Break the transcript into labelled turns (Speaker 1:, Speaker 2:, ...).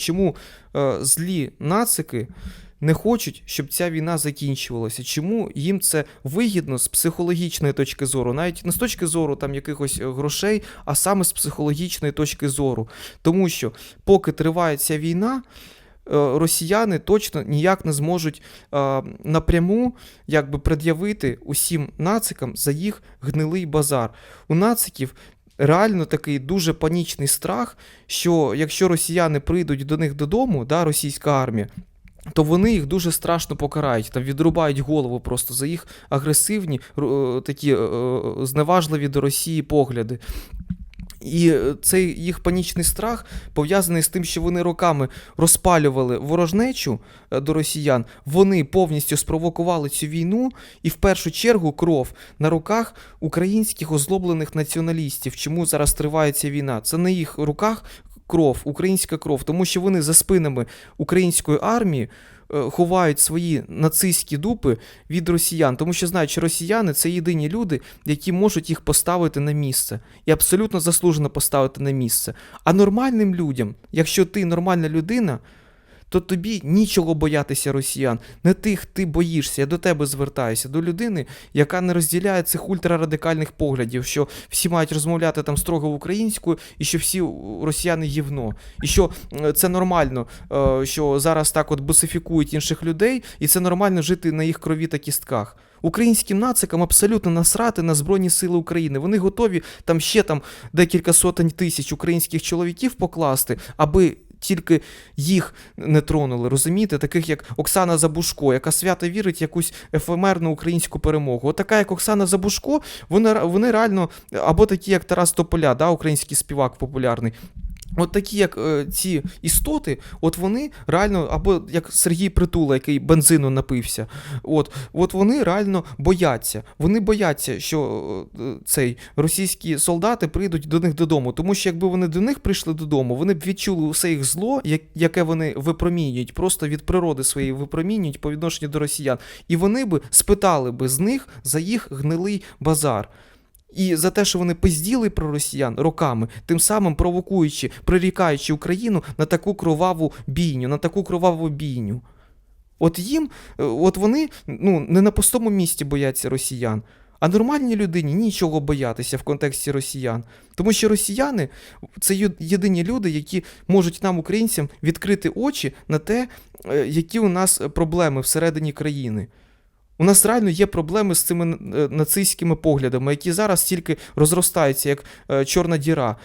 Speaker 1: Чому е, злі нацики не хочуть, щоб ця війна закінчувалася? Чому їм це вигідно з психологічної точки зору, навіть не з точки зору там якихось е, грошей, а саме з психологічної точки зору? Тому що поки триває ця війна. е, Росіяни точно ніяк не зможуть е, напряму якби пред'явити усім нацикам за їх гнилий базар. У нациків реально такий дуже панічний страх, що якщо росіяни прийдуть до них додому, да, російська армія, то вони їх дуже страшно покарають, там відрубають голову просто за їх агресивні, е, такі е, е, зневажливі до Росії погляди. І е, цей їх панічний страх пов'язаний з тим, що вони роками розпалювали ворожнечу е, до росіян. Вони повністю спровокували цю війну, і в першу чергу кров на руках українських озлоблених націоналістів. Чому зараз триває ця війна? Це на їх руках кров, українська кров, тому що вони за спинами української армії. Е, Ховають свої нацистські дупи від росіян, тому що знають, що росіяни це єдині люди, які можуть їх поставити на місце, і абсолютно заслужено поставити на місце. А нормальним людям, якщо ти нормальна людина, то тобі нічого боятися росіян. Не тих ти боїшся. Я до тебе звертаюся, до людини, яка не розділяє цих ультрарадикальних поглядів, що всі мають розмовляти там строго українською, і що всі росіяни євно. І що це нормально, е, що зараз так от бусифікують інших людей, і це нормально жити на їх крові та кістках. Українським нацикам абсолютно насрати на Збройні Сили України. Вони готові там ще там декілька сотень тисяч українських чоловіків покласти, аби тільки їх не тронули, розумієте? Таких як Оксана Забушко, яка свято вірить в якусь ефемерну українську перемогу. От така, як Оксана Забушко, вони, вони реально, або такі, як Тарас Тополя, да, український співак популярний. От такі, як е, ці істоти, от вони реально, або як Сергій Притула, який бензину напився, от, от вони реально бояться. Вони бояться, що е, цей російські солдати прийдуть до них додому. Тому що якби вони до них прийшли додому, вони б відчули усе їх зло, як- яке вони випромінюють, просто від природи своєї випромінюють по відношенню до росіян. І вони би спитали би з них за їх гнилий базар. І за те, що вони пизділи про росіян роками, тим самим провокуючи, прирікаючи Україну на таку кроваву бійню, на таку кроваву бійню. От їм, е, от вони ну, не на пустому місці бояться росіян, а нормальній людині нічого боятися в контексті росіян. Тому що росіяни це єдині люди, які можуть нам, українцям, відкрити очі на те, е, які у нас проблеми всередині країни. У нас реально є проблеми з цими е, нацистськими поглядами, які зараз тільки розростаються як е, чорна діра.